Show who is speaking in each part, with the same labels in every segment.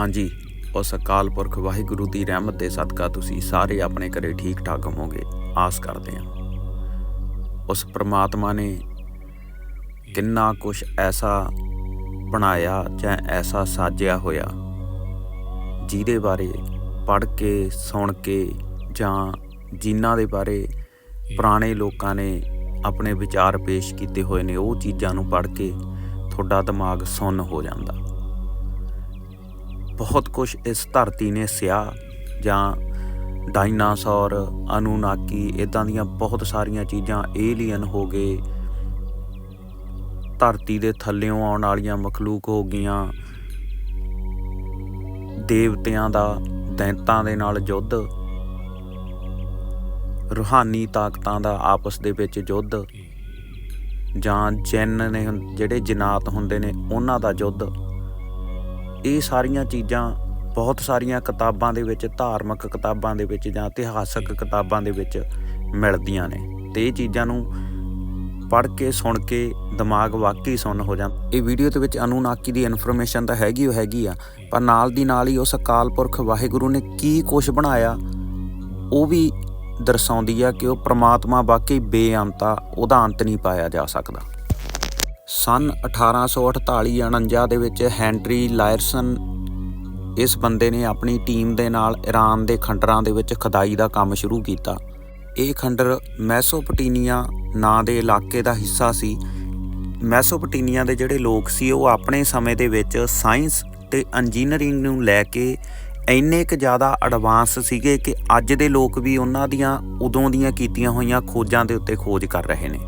Speaker 1: ਹਾਂਜੀ, ਉਸ ਅਕਾਲ ਪੁਰਖ ਵਾਹਿਗੁਰੂ ਦੀ ਰਹਿਮਤ ਦੇ ਸਦਕਾ ਤੁਸੀਂ ਸਾਰੇ ਆਪਣੇ ਘਰੇ ਠੀਕ ਠਾਕ ਹੋਵੋਗੇ, ਆਸ ਕਰਦੇ ਹਾਂ। ਉਸ ਪ੍ਰਮਾਤਮਾ ਨੇ ਕਿੰਨਾ ਕੁਝ ਐਸਾ ਬਣਾਇਆ ਜਾਂ ਐਸਾ ਸਾਜਿਆ ਹੋਇਆ, ਜਿਹਦੇ ਬਾਰੇ ਪੜ੍ਹ ਕੇ, ਸੁਣ ਕੇ ਜਾਂ ਜਿਨ੍ਹਾਂ ਦੇ ਬਾਰੇ ਪੁਰਾਣੇ ਲੋਕਾਂ ਨੇ ਆਪਣੇ ਵਿਚਾਰ ਪੇਸ਼ ਕੀਤੇ ਹੋਏ ਨੇ, ਉਹ ਚੀਜ਼ਾਂ ਨੂੰ ਪੜ੍ਹ ਕੇ ਤੁਹਾਡਾ ਦਿਮਾਗ ਸੁੰਨ ਹੋ ਜਾਂਦਾ। ਬਹੁਤ ਕੁਝ ਇਸ ਧਰਤੀ ਨੇ ਸਿਆ, ਜਾਂ ਡਾਇਨਾਸੌਰ, ਅਨੂਨਾਕੀ ਇਦਾਂ ਦੀਆਂ ਬਹੁਤ ਸਾਰੀਆਂ ਚੀਜ਼ਾਂ ਏਲੀਅਨ ਹੋ ਗਏ। ਧਰਤੀ ਦੇ ਥੱਲਿਓਂ ਆਉਣ ਵਾਲੀਆਂ ਮਖਲੂਕ ਹੋ ਗਈਆਂ। ਦੇਵਤਿਆਂ ਦਾ, ਦੈਂਤਾਂ ਦੇ ਨਾਲ ਯੁੱਧ ਰੂਹਾਨੀ ਤਾਕਤਾਂ ਦਾ ਆਪਸ ਦੇ ਵਿੱਚ ਯੁੱਧ ਜਾਂ ਜਿੰਨ ਨੇ ਜਿਹੜੇ ਜਨਾਤ ਹੁੰਦੇ ਨੇ, ਉਹਨਾਂ ਦਾ ਯੁੱਧ ਇਹ ਸਾਰੀਆਂ ਚੀਜ਼ਾਂ ਬਹੁਤ ਸਾਰੀਆਂ ਕਿਤਾਬਾਂ ਦੇ ਵਿੱਚ, ਧਾਰਮਿਕ ਕਿਤਾਬਾਂ ਦੇ ਵਿੱਚ ਜਾਂ ਇਤਿਹਾਸਕ ਕਿਤਾਬਾਂ ਦੇ ਵਿੱਚ ਮਿਲਦੀਆਂ ਨੇ। ਤੇ ਇਹ ਚੀਜ਼ਾਂ ਨੂੰ ਪੜ੍ਹ ਕੇ, ਸੁਣ ਕੇ, ਦਿਮਾਗ ਵਾਕਈ ਸੁੰਨ ਹੋ ਜਾਂਦਾ ਇਹ ਵੀਡੀਓ ਦੇ ਵਿੱਚ ਅਨੂਨਾਕੀ ਦੀ ਇਨਫੋਰਮੇਸ਼ਨ ਤਾਂ ਹੈਗੀ ਉਹ ਹੈਗੀ ਆ, ਪਰ ਨਾਲ ਦੀ ਨਾਲ ਹੀ ਉਸ ਅਕਾਲ ਪੁਰਖ ਵਾਹਿਗੁਰੂ ਨੇ ਕੀ ਕੁਝ ਬਣਾਇਆ, ਉਹ ਵੀ ਦਰਸਾਉਂਦੀ ਆ ਕਿ ਉਹ ਪ੍ਰਮਾਤਮਾ ਵਾਕਈ ਬੇਅੰਤ ਆ ਉਹਦਾ ਅੰਤ ਨਹੀਂ ਪਾਇਆ ਜਾ ਸਕਦਾ। ਸਨ 1848 49 ਦੇ ਵਿੱਚ ਹੈਨਰੀ ਲਾਇਰਸਨ ਇਸ ਬੰਦੇ ਨੇ ਆਪਣੀ ਟੀਮ ਦੇ ਨਾਲ ਈਰਾਨ ਦੇ ਖੰਡਰਾਂ ਦੇ ਵਿੱਚ ਖਦਾਈ ਦਾ ਕੰਮ ਸ਼ੁਰੂ ਕੀਤਾ। ਇਹ ਖੰਡਰ ਮੈਸੋਪੋਟੇਮੀਆ ਨਾਂ ਦੇ ਇਲਾਕੇ ਦਾ ਹਿੱਸਾ ਸੀ। ਮੈਸੋਪੋਟੇਮੀਆ ਦੇ ਜਿਹੜੇ ਲੋਕ ਸੀ, ਉਹ ਆਪਣੇ ਸਮੇਂ ਦੇ ਵਿੱਚ ਸਾਇੰਸ ਤੇ ਇੰਜੀਨੀਅਰਿੰਗ ਨੂੰ ਲੈ ਕੇ ਇੰਨੇ ਕੁ ਜ਼ਿਆਦਾ ਐਡਵਾਂਸ ਸੀਗੇ ਕਿ ਅੱਜ ਦੇ ਲੋਕ ਵੀ ਉਹਨਾਂ ਦੀਆਂ ਉਦੋਂ ਦੀਆਂ ਕੀਤੀਆਂ ਹੋਈਆਂ ਖੋਜਾਂ ਦੇ ਉੱਤੇ ਖੋਜ ਕਰ ਰਹੇ ਨੇ।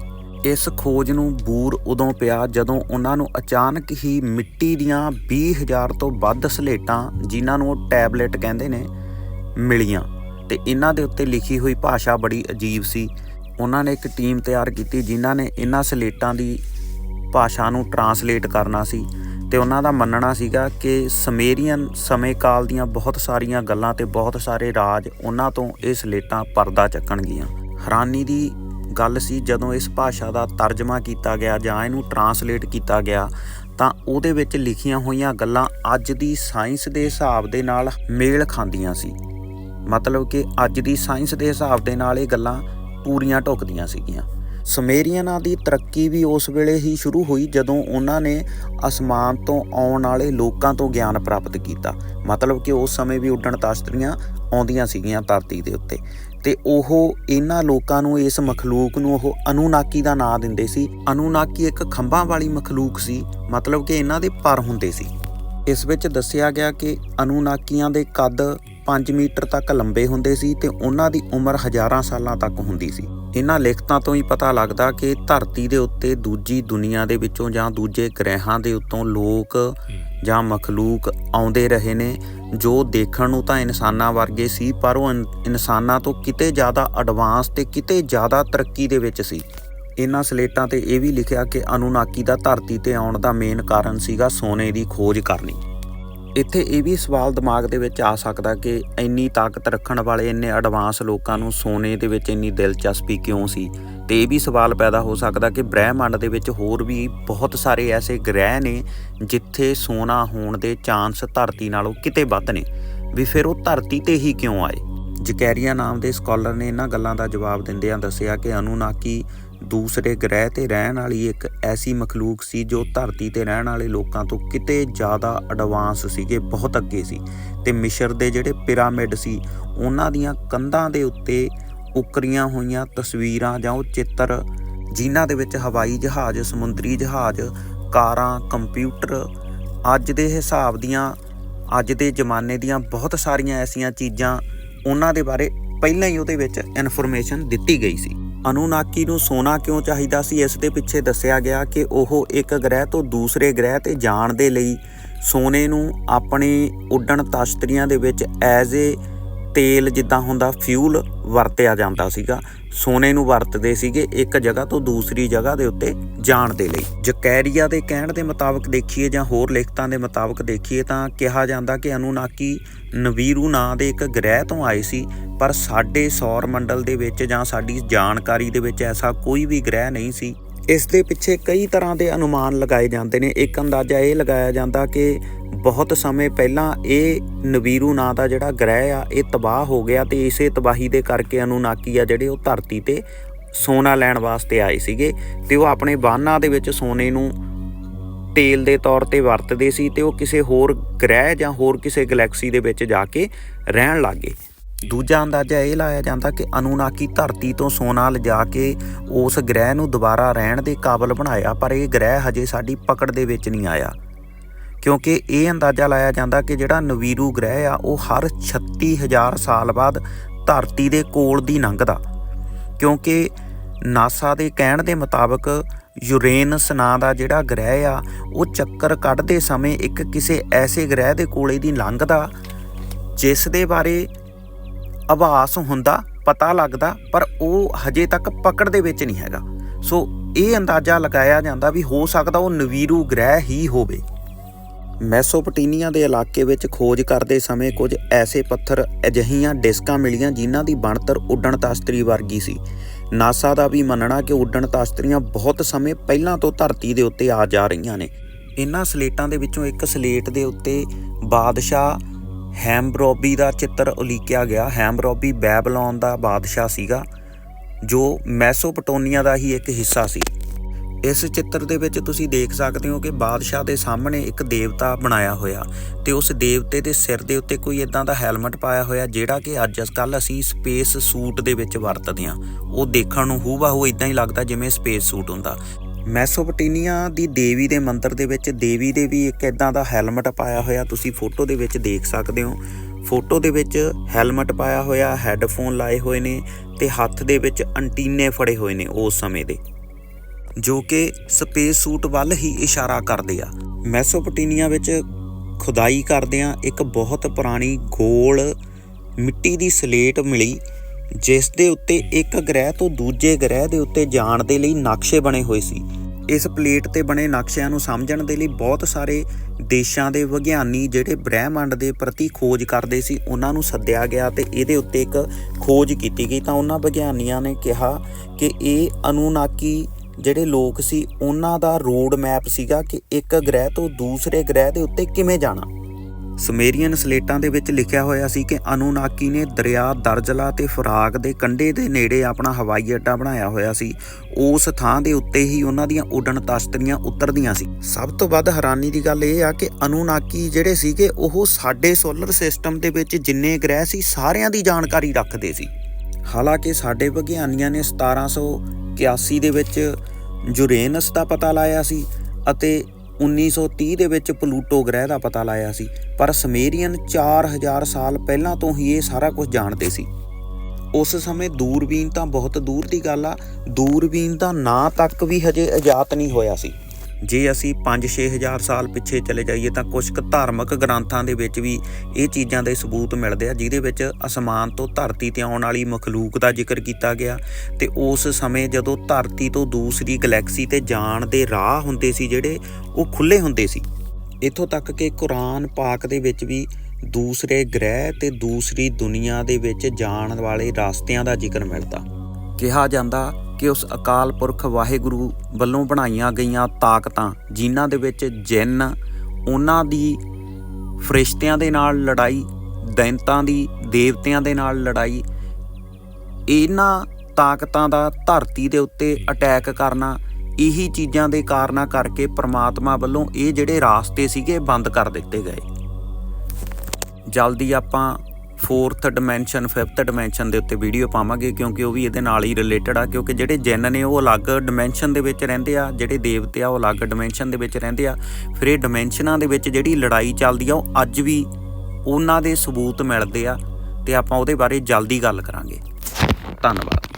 Speaker 1: ਇਸ ਖੋਜ ਨੂੰ ਬੂਰ ਉਦੋਂ ਪਿਆ ਜਦੋਂ ਉਹਨਾਂ ਨੂੰ ਅਚਾਨਕ ਹੀ ਮਿੱਟੀ ਦੀਆਂ 20000 ਤੋਂ ਵੱਧ ਸਲੇਟਾਂ, ਜਿਨ੍ਹਾਂ ਨੂੰ ਉਹ ਟੈਬਲੇਟ ਕਹਿੰਦੇ ਨੇ, ਮਿਲੀਆਂ। ਤੇ ਇਹਨਾਂ ਦੇ ਉੱਤੇ ਲਿਖੀ ਹੋਈ ਭਾਸ਼ਾ ਬੜੀ ਅਜੀਬ ਸੀ। ਉਹਨਾਂ ਨੇ ਇੱਕ ਟੀਮ ਤਿਆਰ ਕੀਤੀ ਜਿਨ੍ਹਾਂ ਨੇ ਇਹਨਾਂ ਸਲੇਟਾਂ ਦੀ ਭਾਸ਼ਾ ਨੂੰ ਟਰਾਂਸਲੇਟ ਕਰਨਾ ਸੀ ਤੇ ਉਹਨਾਂ ਦਾ ਮੰਨਣਾ ਸੀਗਾ ਕਿ ਸਮੇਰੀਅਨ ਸਮੇਂ ਕਾਲ ਦੀਆਂ ਬਹੁਤ ਸਾਰੀਆਂ ਗੱਲਾਂ ਤੇ ਬਹੁਤ ਸਾਰੇ ਰਾਜ ਉਹਨਾਂ ਤੋਂ ਇਹ ਸਲੇਟਾਂ ਪਰਦਾ ਚੱਕਣਗੀਆਂ। ਹੈਰਾਨੀ ਦੀ ਗੱਲ ਸੀ ਜਦੋਂ ਇਸ ਭਾਸ਼ਾ ਦਾ ਤਰਜਮਾ ਕੀਤਾ ਗਿਆ ਜਾਂ ਇਹਨੂੰ ਟਰਾਂਸਲੇਟ ਕੀਤਾ ਗਿਆ, ਤਾਂ ਉਹਦੇ ਵਿੱਚ ਲਿਖੀਆਂ ਹੋਈਆਂ ਗੱਲਾਂ ਅੱਜ ਦੀ ਸਾਇੰਸ ਦੇ ਹਿਸਾਬ ਦੇ ਨਾਲ ਮੇਲ ਖਾਂਦੀਆਂ ਸੀ। ਮਤਲਬ ਕਿ ਅੱਜ ਦੀ ਸਾਇੰਸ ਦੇ ਹਿਸਾਬ ਦੇ ਨਾਲ ਇਹ ਗੱਲਾਂ ਪੂਰੀਆਂ ਢੁਕਦੀਆਂ ਸੀਗੀਆਂ। ਸਮੇਰੀਅਨਾਂ ਦੀ ਤਰੱਕੀ ਵੀ ਉਸ ਵੇਲੇ ਹੀ ਸ਼ੁਰੂ ਹੋਈ ਜਦੋਂ ਉਹਨਾਂ ਨੇ ਅਸਮਾਨ ਤੋਂ ਆਉਣ ਵਾਲੇ ਲੋਕਾਂ ਤੋਂ ਗਿਆਨ ਪ੍ਰਾਪਤ ਕੀਤਾ। ਮਤਲਬ ਕਿ ਉਸ ਸਮੇਂ ਵੀ ਉੱਡਣ ਤਸ਼ਤਰੀਆਂ ਆਉਂਦੀਆਂ ਸੀਗੀਆਂ ਧਰਤੀ ਦੇ ਉੱਤੇ। ਤੇ ਉਹ ਇਹਨਾਂ ਲੋਕਾਂ ਨੂੰ, ਇਸ ਮਖਲੂਕ ਨੂੰ ਉਹ ਅਨੂਨਾਕੀ ਦਾ ਨਾਂ ਦਿੰਦੇ ਸੀ। ਅਨੂਨਾਕੀ ਇੱਕ ਖੰਭਾਂ ਵਾਲੀ ਮਖਲੂਕ ਸੀ, ਮਤਲਬ ਕਿ ਇਹਨਾਂ ਦੇ ਪਰ ਹੁੰਦੇ ਸੀ। ਇਸ ਵਿੱਚ ਦੱਸਿਆ ਗਿਆ ਕਿ ਅਨੂਨਾਕੀਆਂ ਦੇ ਕੱਦ 5 ਮੀਟਰ ਤੱਕ ਲੰਬੇ ਹੁੰਦੇ ਸੀ ਤੇ ਉਹਨਾਂ ਦੀ ਉਮਰ ਹਜ਼ਾਰਾਂ ਸਾਲਾਂ ਤੱਕ ਹੁੰਦੀ ਸੀ। ਇਹਨਾਂ ਲਿਖਤਾਂ ਤੋਂ ਹੀ ਪਤਾ ਲੱਗਦਾ ਕਿ ਧਰਤੀ ਦੇ ਉੱਤੇ ਦੂਜੀ ਦੁਨੀਆ ਦੇ ਵਿੱਚੋਂ ਜਾਂ ਦੂਜੇ ਗ੍ਰਹਿਾਂ ਦੇ ਉੱਤੋਂ ਲੋਕ ਜਾਂ ਮਖਲੂਕ ਆਉਂਦੇ ਰਹੇ ਨੇ, ਜੋ ਦੇਖਣ ਨੂੰ ਤਾਂ ਇਨਸਾਨਾਂ ਵਰਗੇ ਸੀ, ਪਰ ਉਹ ਇਨ- ਇਨਸਾਨਾਂ ਤੋਂ ਕਿਤੇ ਜ਼ਿਆਦਾ ਐਡਵਾਂਸ ਤੇ ਕਿਤੇ ਜ਼ਿਆਦਾ ਤਰੱਕੀ ਦੇ ਵਿੱਚ ਸੀ। ਇਹਨਾਂ ਸਲੇਟਾਂ ਤੇ ਇਹ ਵੀ ਲਿਖਿਆ ਕਿ ਅਨੂਨਾਕੀ ਦਾ ਧਰਤੀ ਤੇ ਆਉਣ ਦਾ ਮੇਨ ਕਾਰਨ ਸੀਗਾ ਸੋਨੇ ਦੀ ਖੋਜ ਕਰਨੀ। ਇੱਥੇ ਇਹ ਵੀ ਸਵਾਲ ਦਿਮਾਗ ਦੇ ਵਿੱਚ ਆ ਸਕਦਾ ਕਿ ਇੰਨੀ ਤਾਕਤ ਰੱਖਣ ਵਾਲੇ ਇੰਨੇ ਐਡਵਾਂਸ ਲੋਕਾਂ ਨੂੰ ਸੋਨੇ ਦੇ ਵਿੱਚ ਇੰਨੀ ਦਿਲਚਸਪੀ ਕਿਉਂ ਸੀ? ਤੇ ਇਹ ਵੀ ਸਵਾਲ ਪੈਦਾ ਹੋ ਸਕਦਾ ਕਿ ਬ੍ਰਹਿਮੰਡ ਦੇ ਵਿੱਚ ਹੋਰ ਵੀ ਬਹੁਤ ਸਾਰੇ ਐਸੇ ਗ੍ਰਹਿ ਨੇ ਜਿੱਥੇ ਸੋਨਾ ਹੋਣ ਦੇ ਚਾਂਸ ਧਰਤੀ ਨਾਲੋਂ ਕਿਤੇ ਵੱਧ ਨੇ। ਵੀ ਫਿਰ ਉਹ ਧਰਤੀ ਤੇ ਹੀ ਕਿਉਂ ਆਏ? ਜਕੈਰੀਆ ਨਾਮ ਦੇ ਸਕਾਲਰ ਨੇ ਇਹਨਾਂ ਗੱਲਾਂ ਦਾ ਜਵਾਬ ਦਿੰਦਿਆਂ ਦੱਸਿਆ ਕਿ ਅਨੂਨਾਕੀ ਦੂਸਰੇ ਗ੍ਰਹਿ ਤੇ ਰਹਿਣ ਵਾਲੀ ਇੱਕ ਐਸੀ ਮਖਲੂਕ ਸੀ ਜੋ ਧਰਤੀ ਤੇ ਰਹਿਣ ਵਾਲੇ ਲੋਕਾਂ ਤੋਂ ਕਿਤੇ ਜ਼ਿਆਦਾ ਐਡਵਾਂਸ ਸੀਗੇ, ਬਹੁਤ ਅੱਗੇ ਸੀ। ਤੇ ਮਿਸ਼ਰ ਦੇ ਜਿਹੜੇ ਪਿਰਾਮਿਡ ਸੀ, ਉਹਨਾਂ ਦੀਆਂ ਕੰਧਾਂ ਦੇ ਉੱਤੇ ਉਕਰੀਆਂ ਹੋਈਆਂ ਤਸਵੀਰਾਂ ਜਾਂ ਉਹ ਚਿੱਤਰ ਜਿਨ੍ਹਾਂ ਦੇ ਵਿੱਚ ਹਵਾਈ ਜਹਾਜ਼, ਸਮੁੰਦਰੀ ਜਹਾਜ਼, ਕਾਰਾਂ, ਕੰਪਿਊਟਰ ਅੱਜ ਦੇ ਹਿਸਾਬ ਦੀਆਂ, ਅੱਜ ਦੇ ਜ਼ਮਾਨੇ ਦੀਆਂ ਬਹੁਤ ਸਾਰੀਆਂ ਐਸੀਆਂ ਚੀਜ਼ਾਂ ਉਹਨਾਂ ਦੇ ਬਾਰੇ ਪਹਿਲਾਂ ਹੀ ਉਹਦੇ ਵਿੱਚ ਇਨਫੋਰਮੇਸ਼ਨ ਦਿੱਤੀ ਗਈ ਸੀ। ਅਨੂਨਾਕੀ ਨੂੰ ਸੋਨਾ ਕਿਉਂ ਚਾਹੀਦਾ ਸੀ? ਇਸ ਦੇ ਪਿੱਛੇ ਦੱਸਿਆ ਗਿਆ ਕਿ ਉਹ ਇੱਕ ਗ੍ਰਹਿ ਤੋਂ ਦੂਸਰੇ ਗ੍ਰਹਿ ਤੇ ਜਾਣ ਦੇ ਲਈ ਸੋਨੇ ਨੂੰ ਆਪਣੇ ਉੱਡਣ ਤਸ਼ਤਰੀਆਂ ਦੇ ਵਿੱਚ ਐਜ਼ ਏ ਤੇਲ ਜਿੱਦਾਂ ਹੁੰਦਾ ਫਿਊਲ ਵਰਤਿਆ ਜਾਂਦਾ ਸੀਗਾ, ਸੋਨੇ ਨੂੰ ਵਰਤਦੇ ਸੀਗੇ ਇੱਕ ਜਗ੍ਹਾ ਤੋਂ ਦੂਸਰੀ ਜਗ੍ਹਾ ਦੇ ਉੱਤੇ ਜਾਣ ਦੇ ਲਈ। ਜਕੈਰੀਆ ਦੇ ਕਹਿਣ ਦੇ ਮੁਤਾਬਕ ਦੇਖੀਏ ਜਾਂ ਹੋਰ ਲਿਖਤਾਂ ਦੇ ਮੁਤਾਬਕ ਦੇਖੀਏ ਤਾਂ ਕਿਹਾ ਜਾਂਦਾ ਕਿ ਅਨੂਨਾਕੀ ਨਵੀਰੂ ਨਾਂ ਦੇ ਇੱਕ ਗ੍ਰਹਿ ਤੋਂ ਆਏ ਸੀ, ਪਰ ਸਾਡੇ ਸੌਰ ਮੰਡਲ ਦੇ ਵਿੱਚ ਜਾਂ ਸਾਡੀ ਜਾਣਕਾਰੀ ਦੇ ਵਿੱਚ ਐਸਾ ਕੋਈ ਵੀ ਗ੍ਰਹਿ ਨਹੀਂ ਸੀ। ਇਸ ਦੇ ਪਿੱਛੇ ਕਈ ਤਰ੍ਹਾਂ ਦੇ ਅਨੁਮਾਨ ਲਗਾਏ ਜਾਂਦੇ ਨੇ। ਇੱਕ ਅੰਦਾਜ਼ਾ ਇਹ ਲਗਾਇਆ ਜਾਂਦਾ ਕਿ ਬਹੁਤ ਸਮੇਂ ਪਹਿਲਾਂ ਇਹ ਨਵੀਰੂ ਨਾਂ ਦਾ ਜਿਹੜਾ ਗ੍ਰਹਿ ਆ, ਇਹ ਤਬਾਹ ਹੋ ਗਿਆ ਤੇ ਇਸੇ ਤਬਾਹੀ ਦੇ ਕਰਕੇ ਅਨੂਨਾਕੀ ਆ ਜਿਹੜੇ ਉਹ ਧਰਤੀ ਤੇ ਸੋਨਾ ਲੈਣ ਵਾਸਤੇ ਆਏ ਸੀਗੇ ਤੇ ਉਹ ਆਪਣੇ ਬਾਨਾਂ ਦੇ ਵਿੱਚ ਸੋਨੇ ਨੂੰ ਤੇਲ ਦੇ ਤੌਰ ਤੇ ਵਰਤਦੇ ਸੀ ਤੇ ਉਹ ਕਿਸੇ ਹੋਰ ਗ੍ਰਹਿ ਜਾਂ ਹੋਰ ਕਿਸੇ ਗੈਲੈਕਸੀ ਦੇ ਵਿੱਚ ਜਾ ਕੇ ਰਹਿਣ ਲੱਗੇ ਦੂਜਾ ਅੰਦਾਜ਼ਾ ਇਹ ਲਾਇਆ ਜਾਂਦਾ ਕਿ ਅਨੂਨਾਕੀ ਧਰਤੀ ਤੋਂ ਸੋਨਾ ਲਿਜਾ ਕੇ ਉਸ ਗ੍ਰਹਿ ਨੂੰ ਦੁਬਾਰਾ ਰਹਿਣ ਦੇ ਕਾਬਿਲ ਬਣਾਇਆ, ਪਰ ਇਹ ਗ੍ਰਹਿ ਹਜੇ ਸਾਡੀ ਪਕੜ ਦੇ ਵਿੱਚ ਨਹੀਂ ਆਇਆ। ਕਿਉਂਕਿ ਇਹ ਅੰਦਾਜ਼ਾ ਲਾਇਆ ਜਾਂਦਾ ਕਿ ਜਿਹੜਾ ਨਵੀਰੂ ਗ੍ਰਹਿ ਆ, ਉਹ ਹਰ 36000 ਸਾਲ ਬਾਅਦ ਧਰਤੀ ਦੇ ਕੋਲ ਦੀ ਲੰਘਦਾ। ਕਿਉਂਕਿ ਨਾਸਾ ਦੇ ਕਹਿਣ ਦੇ ਮੁਤਾਬਕ ਯੂਰੇਨਸ ਨਾਂ ਦਾ ਜਿਹੜਾ ਗ੍ਰਹਿ ਆ, ਉਹ ਚੱਕਰ ਕੱਢਦੇ ਸਮੇਂ ਇੱਕ ਕਿਸੇ ਐਸੇ ਗ੍ਰਹਿ ਦੇ ਕੋਲੇ ਦੀ ਲੰਘਦਾ, ਜਿਸ ਦੇ ਬਾਰੇ ਆਭਾਸ ਹੁੰਦਾ, ਪਤਾ ਲੱਗਦਾ, ਪਰ ਉਹ ਹਜੇ ਤੱਕ ਪਕੜ ਦੇ ਵਿੱਚ ਨਹੀਂ ਹੈਗਾ। ਸੋ ਇਹ ਅੰਦਾਜ਼ਾ ਲਗਾਇਆ ਜਾਂਦਾ ਵੀ ਹੋ ਸਕਦਾ ਉਹ ਨਵੀਰੂ ਗ੍ਰਹਿ ਹੀ ਹੋਵੇ। ਮੈਸੋਪਟੀਨੀਆ ਦੇ ਇਲਾਕੇ ਵਿੱਚ ਖੋਜ ਕਰਦੇ ਸਮੇਂ ਕੁਝ ਐਸੇ ਪੱਥਰ ਅਜਿਹੀਆਂ ਡਿਸਕਾਂ ਮਿਲੀਆਂ ਜਿਨ੍ਹਾਂ ਦੀ ਬਣਤਰ ਉੱਡਣ ਤਸਤਰੀ ਵਰਗੀ ਸੀ। ਨਾਸਾ ਦਾ ਵੀ ਮੰਨਣਾ ਕਿ ਉੱਡਣ ਤਸਤਰੀਆਂ ਬਹੁਤ ਸਮੇਂ ਪਹਿਲਾਂ ਤੋਂ ਧਰਤੀ ਦੇ ਉੱਤੇ ਆ ਜਾ ਰਹੀਆਂ ਨੇ। ਇਹਨਾਂ ਸਲੇਟਾਂ ਦੇ ਵਿੱਚੋਂ ਇੱਕ ਸਲੇਟ ਦੇ ਉੱਤੇ ਬਾਦਸ਼ਾਹ ਹੈਮਬਰੋਬੀ ਦਾ ਚਿੱਤਰ ਉਲੀਕਿਆ ਗਿਆ। ਹੈਮਬਰੋਬੀ ਬੈਬਲੋਨ ਦਾ ਬਾਦਸ਼ਾਹ ਸੀਗਾ, ਜੋ ਮੈਸੋਪਟੋਨੀਆ ਦਾ ਹੀ ਇੱਕ ਹਿੱਸਾ ਸੀ। ਇਸ ਚਿੱਤਰ ਦੇ ਵਿੱਚ ਤੁਸੀਂ ਦੇਖ ਸਕਦੇ ਹੋ ਕਿ ਬਾਦਸ਼ਾਹ ਦੇ ਸਾਹਮਣੇ ਇੱਕ ਦੇਵਤਾ ਬਣਾਇਆ ਹੋਇਆ ਤੇ ਉਸ ਦੇਵਤੇ ਦੇ ਸਿਰ ਦੇ ਉੱਤੇ ਕੋਈ ਇਦਾਂ ਦਾ ਹੈਲਮਟ ਪਾਇਆ ਹੋਇਆ ਜਿਹੜਾ ਕਿ ਅੱਜ ਕੱਲ ਅਸੀਂ ਸਪੇਸ ਸੂਟ ਦੇ ਵਿੱਚ ਵਰਤਦੇ ਹਾਂ। ਉਹ ਦੇਖਣ ਨੂੰ ਹੂਬਹੂ ਇਦਾਂ ਹੀ ਲੱਗਦਾ ਜਿਵੇਂ ਸਪੇਸ ਸੂਟ ਹੁੰਦਾ। ਮੈਸੋਪਟੀਨੀਆ ਦੀ ਦੇਵੀ ਦੇ ਮੰਦਿਰ ਦੇ ਵਿੱਚ ਦੇਵੀ ਦੇ ਵੀ ਇੱਕ ਇਦਾਂ ਦਾ ਹੈਲਮਟ ਪਾਇਆ ਹੋਇਆ, ਤੁਸੀਂ ਫੋਟੋ ਦੇ ਵਿੱਚ ਦੇਖ ਸਕਦੇ ਹੋ। ਫੋਟੋ ਦੇ ਵਿੱਚ ਹੈਲਮਟ ਪਾਇਆ ਹੋਇਆ, ਹੈੱਡਫੋਨ ਲਾਏ ਹੋਏ ਨੇ ਤੇ ਹੱਥ ਦੇ ਵਿੱਚ ਅੰਟੀਨੇ ਫੜੇ ਹੋਏ ਨੇ ਉਸ ਸਮੇਂ ਦੇ। ਜੋ ਕਿ ਸਪੇਸ ਸੂਟ ਵੱਲ ਹੀ ਇਸ਼ਾਰਾ ਕਰਦੇ ਆ। ਮੈਸੋਪਟੀਨੀਆ ਵਿੱਚ ਖੁਦਾਈ ਕਰਦਿਆਂ ਇੱਕ ਬਹੁਤ ਪੁਰਾਣੀ ਗੋਲ ਮਿੱਟੀ ਦੀ ਸਲੇਟ ਮਿਲੀ, ਜਿਸ ਦੇ ਉੱਤੇ ਇੱਕ ਗ੍ਰਹਿ ਤੋਂ ਦੂਜੇ ਗ੍ਰਹਿ ਦੇ ਉੱਤੇ ਜਾਣ ਦੇ ਲਈ ਨਕਸ਼ੇ ਬਣੇ ਹੋਏ ਸੀ। ਇਸ ਪਲੇਟ ਤੇ ਬਣੇ ਨਕਸ਼ਿਆਂ ਨੂੰ ਸਮਝਣ ਦੇ ਲਈ ਬਹੁਤ ਸਾਰੇ ਦੇਸ਼ਾਂ ਦੇ ਵਿਗਿਆਨੀ ਜਿਹੜੇ ਬ੍ਰਹਿਮੰਡ ਦੇ ਪ੍ਰਤੀ ਖੋਜ ਕਰਦੇ ਸੀ, ਉਹਨਾਂ ਨੂੰ ਸੱਦਿਆ ਗਿਆ ਤੇ ਇਹਦੇ ਉੱਤੇ ਇੱਕ ਖੋਜ ਕੀਤੀ ਗਈ। ਤਾਂ ਉਹਨਾਂ ਵਿਗਿਆਨੀਆਂ ਨੇ ਕਿਹਾ ਕਿ ਇਹ ਅਨੂਨਾਕੀ ਜਿਹੜੇ ਲੋਕ ਸੀ, ਉਹਨਾਂ ਦਾ ਰੋਡ ਮੈਪ ਸੀਗਾ ਕਿ ਇੱਕ ਗ੍ਰਹਿ ਤੋਂ ਦੂਸਰੇ ਗ੍ਰਹਿ ਦੇ ਉੱਤੇ ਕਿਵੇਂ ਜਾਣਾ। ਸਮੇਰੀਅਨ ਸਲੇਟਾਂ ਦੇ ਵਿੱਚ ਲਿਖਿਆ ਹੋਇਆ ਸੀ ਕਿ ਅਨੂਨਾਕੀ ਨੇ ਦਰਿਆ, ਦਰਜਲਾ ਤੇ ਫਰਾਗ ਦੇ ਕੰਢੇ ਦੇ ਨੇੜੇ ਆਪਣਾ ਹਵਾਈ ਅੱਡਾ ਬਣਾਇਆ ਹੋਇਆ ਸੀ। ਉਸ ਥਾਂ ਦੇ ਉੱਤੇ ਹੀ ਉਹਨਾਂ ਦੀਆਂ ਉੱਡਣ ਤਸਤਰੀਆਂ ਉਤਰਦੀਆਂ ਸੀ। ਸਭ ਤੋਂ ਵੱਧ ਹੈਰਾਨੀ ਦੀ ਗੱਲ ਇਹ ਆ ਕਿ ਅਨੂਨਾਕੀ ਜਿਹੜੇ ਸੀਗੇ, ਉਹ ਸਾਡੇ ਸੋਲਰ ਸਿਸਟਮ ਦੇ ਵਿੱਚ ਜਿੰਨੇ ਗ੍ਰਹਿ ਸੀ, ਸਾਰਿਆਂ ਦੀ ਜਾਣਕਾਰੀ ਰੱਖਦੇ ਸੀ। ਹਾਲਾਂਕਿ ਸਾਡੇ ਵਿਗਿਆਨੀਆਂ ਨੇ 1781 ਦੇ ਵਿੱਚ ਯੂਰੇਨਸ ਦਾ ਪਤਾ ਲਾਇਆ ਸੀ ਅਤੇ 1930 ਦੇ ਵਿੱਚ ਪਲੂਟੋ ਗ੍ਰਹਿ ਦਾ ਪਤਾ ਲਾਇਆ ਸੀ, ਪਰ ਸਮੇਰੀਅਨ 4000 ਸਾਲ ਪਹਿਲਾਂ ਤੋਂ ਹੀ ਇਹ ਸਾਰਾ ਕੁਝ ਜਾਣਦੇ ਸੀ। ਉਸ ਸਮੇਂ ਦੂਰਬੀਨ ਤਾਂ ਬਹੁਤ ਦੂਰ ਦੀ ਗੱਲ ਆ, ਦੂਰਬੀਨ ਦਾ ਨਾਂ ਤੱਕ ਵੀ ਹਜੇ ਇਜਾਤ ਨਹੀਂ ਹੋਇਆ ਸੀ। ਜੇ ਅਸੀਂ 5-6000 ਸਾਲ ਪਿੱਛੇ ਚਲੇ ਜਾਈਏ ਤਾਂ ਕੁਝ ਕੁ ਧਾਰਮਿਕ ਗ੍ਰੰਥਾਂ ਦੇ ਵਿੱਚ ਵੀ ਇਹ ਚੀਜ਼ਾਂ ਦੇ ਸਬੂਤ ਮਿਲਦੇ ਆ, ਜਿਹਦੇ ਵਿੱਚ ਅਸਮਾਨ ਤੋਂ ਧਰਤੀ ਤੇ ਆਉਣ ਵਾਲੀ ਮਖਲੂਕ ਦਾ ਜ਼ਿਕਰ ਕੀਤਾ ਗਿਆ ਤੇ ਉਸ ਸਮੇਂ ਜਦੋਂ ਧਰਤੀ ਤੋਂ ਦੂਸਰੀ ਗੈਲੈਕਸੀ ਤੇ ਜਾਣ ਦੇ ਰਾਹ ਹੁੰਦੇ ਸੀ ਜਿਹੜੇ, ਉਹ ਖੁੱਲੇ ਹੁੰਦੇ ਸੀ। ਇੱਥੋਂ ਤੱਕ ਕਿ ਕੁਰਾਨ ਪਾਕ ਦੇ ਵਿੱਚ ਵੀ ਦੂਸਰੇ ਗ੍ਰਹਿ ਤੇ ਦੂਸਰੀ ਦੁਨੀਆ ਦੇ ਵਿੱਚ ਜਾਣ ਵਾਲੇ ਰਸਤਿਆਂ ਦਾ ਜ਼ਿਕਰ ਮਿਲਦਾ। ਕਿਹਾ ਜਾਂਦਾ ਕਿ ਉਸ ਅਕਾਲ ਪੁਰਖ ਵਾਹਿਗੁਰੂ ਵੱਲੋਂ ਬਣਾਈਆਂ ਗਈਆਂ ਤਾਕਤਾਂ, ਜਿਨ੍ਹਾਂ ਦੇ ਵਿੱਚ ਜਿੰਨ ਉਹਨਾਂ ਦੀ ਫਰਿਸ਼ਤਿਆਂ ਦੇ ਨਾਲ ਲੜਾਈ, ਦੈਂਤਾਂ ਦੀ ਦੇਵਤਿਆਂ ਦੇ ਨਾਲ ਲੜਾਈ, ਇਹਨਾਂ ਤਾਕਤਾਂ ਦਾ ਧਰਤੀ ਦੇ ਉੱਤੇ ਅਟੈਕ ਕਰਨਾ, ਇਹੀ ਚੀਜ਼ਾਂ ਦੇ ਕਾਰਨਾਂ ਕਰਕੇ ਪ੍ਰਮਾਤਮਾ ਵੱਲੋਂ ਇਹ ਜਿਹੜੇ ਰਾਸਤੇ ਸੀਗੇ ਬੰਦ ਕਰ ਦਿੱਤੇ ਗਏ। ਜਲਦੀ ਆਪਾਂ 4th ਡਾਈਮੈਂਸ਼ਨ 5th ਡਾਈਮੈਂਸ਼ਨ ਦੇ ਉੱਤੇ ਵੀਡੀਓ ਪਾਵਾਂਗੇ, ਕਿਉਂਕਿ ਉਹ ਵੀ ਇਹਦੇ ਨਾਲ ਹੀ ਰਿਲੇਟਡ ਆ, ਕਿਉਂਕਿ ਜਿਹੜੇ ਜੈਨ ਨੇ ਉਹ ਅਲੱਗ ਡਾਈਮੈਂਸ਼ਨ ਦੇ ਵਿੱਚ ਰਹਿੰਦੇ ਆ, ਜਿਹੜੇ ਦੇਵਤੇ ਆ ਉਹ ਅਲੱਗ ਡਾਈਮੈਂਸ਼ਨ ਦੇ ਵਿੱਚ ਰਹਿੰਦੇ ਆ। ਫਿਰ ਇਹ ਡਾਈਮੈਂਸ਼ਨਾਂ ਦੇ ਵਿੱਚ ਜਿਹੜੀ ਲੜਾਈ ਚੱਲਦੀ ਆ, ਉਹ ਅੱਜ ਵੀ ਉਹਨਾਂ ਦੇ ਸਬੂਤ ਮਿਲਦੇ ਆ, ਤੇ ਆਪਾਂ ਉਹਦੇ ਬਾਰੇ ਜਲਦੀ ਗੱਲ ਕਰਾਂਗੇ। ਧੰਨਵਾਦ।